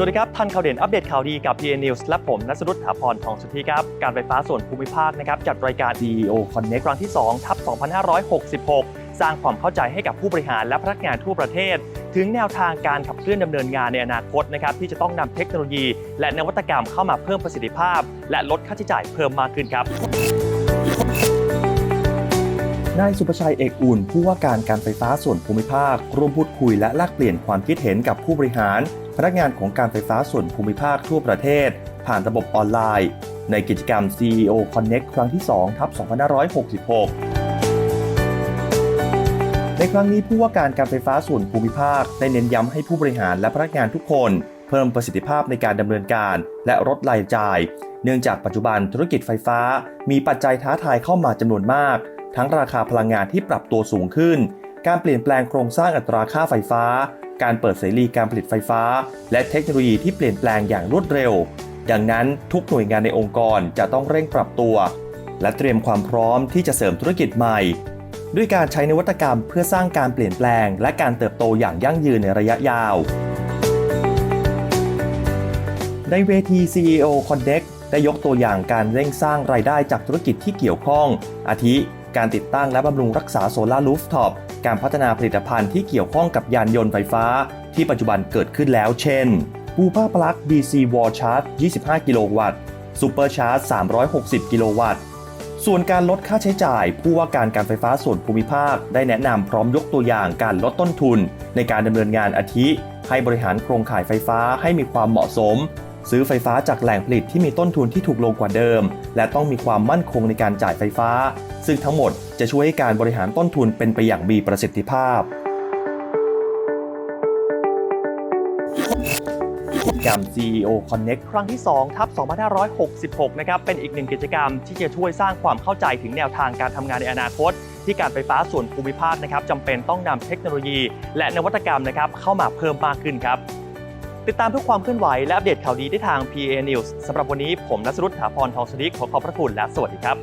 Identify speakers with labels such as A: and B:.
A: สวัสดีครับ ทันข่าวเด่นอัปเดตข่าวดีกับ PN News และผมนัสรุตถาพรทองสุทธิครับ การไฟฟ้าส่วนภูมิภาคนะครับจัดรายการ CEO Connect ครั้งที่2ทับ 2566 สร้างความเข้าใจให้กับผู้บริหารและพนักงานทั่วประเทศ ถึงแนวทางการขับเคลื่อนดำเนินงานในอนาคตนะครับที่จะต้องนำเทคโนโลยี และนวัตกรรมเข้ามาเพิ่มประสิทธิภาพ และลดค่าใช้จ่ายเพิ่มมากขึ้นครับ
B: นายสุประชัยเอกอุ่น ผู้ว่าการการไฟฟ้าส่วนภูมิภาคร่วมพูดคุยและแลกเปลี่ยนความคิดเห็นกับผู้บริหาร พนักงานของการไฟฟ้าส่วนภูมิภาคทั่วประเทศ ผ่านระบบออนไลน์ ในกิจกรรม CEO Connect ครั้งที่2ทับ2566 ในครั้งนี้ผู้ว่าการการไฟฟ้าส่วนภูมิภาคได้เน้นย้ำให้ผู้บริหารและพนักงานทุกคน เพิ่มประสิทธิภาพในการดำเนินการ และลดรายจ่าย เนื่องจากปัจจุบันธุรกิจไฟฟ้า มีปัจจัยท้าทายเข้ามาจำนวนมาก ทั้งราคาพลังงานที่ปรับตัวสูงขึ้น การเปลี่ยนแปลงโครงสร้างอัตราค่าไฟฟ้า การเปิดเสรีการผลิตไฟฟ้า และเทคโนโลยีที่เปลี่ยนแปลงอย่างรวดเร็ว ดังนั้นทุกหน่วยงานในองค์กรจะต้องเร่งปรับตัว และเตรียมความพร้อมที่จะเสริมธุรกิจใหม่ ด้วยการใช้นวัตกรรมเพื่อสร้างการเปลี่ยนแปลง และการเติบโตอย่างยั่งยืนในระยะยาว ในเวที CEO Connect ได้ยกตัวอย่างการเร่งสร้างรายได้จากธุรกิจที่เกี่ยวข้อง อาทิ การติดตั้งและบำรุงรักษาโซลารูฟท็อปการพัฒนาผลิตภัณฑ์ที่เกี่ยวข้องกับยานยนต์ไฟฟ้า ที่ปัจจุบันเกิดขึ้นแล้วเช่นปูผ้าปลั๊ก DC Wall Charge 25 กิโลวัตต์ Super Charge 360 กิโลวัตต์ ส่วนการลดค่าใช้จ่าย ผู้ว่าการการไฟฟ้าส่วนภูมิภาค ได้แนะนำพร้อมยกตัวอย่างการลดต้นทุน ในการดำเนินงานอาทิ ให้บริหารโครงข่ายไฟฟ้าให้มีความเหมาะสม ซื้อไฟฟ้าจากแหล่งผลิตที่มีต้นทุนที่ถูกลงกว่าเดิม และต้องมีความมั่นคงในการจ่ายไฟฟ้า ซึ่งทั้งหมดจะช่วยให้การบริหารต้นทุนเป็นไปอย่างมีประสิทธิภาพ
A: กิจกรรม CEO Connect ครั้งที่ 2 ทับ 2566 นะครับ เป็นอีกหนึ่งกิจกรรมที่จะช่วยสร้างความเข้าใจถึงแนวทางการทำงานในอนาคต ที่การไฟฟ้าส่วนภูมิภาคนะครับจำเป็นต้องนำเทคโนโลยี และนวัตกรรมนะครับเข้ามาเพิ่มมากขึ้นครับ ติดตามทุกความเคลื่อนไหวและอัปเดตข่าวดีได้ทาง PA News สำหรับวันนี้ผมนัสรุตถาพรทองสดิกขอขอบพระคุณและสวัสดีครับ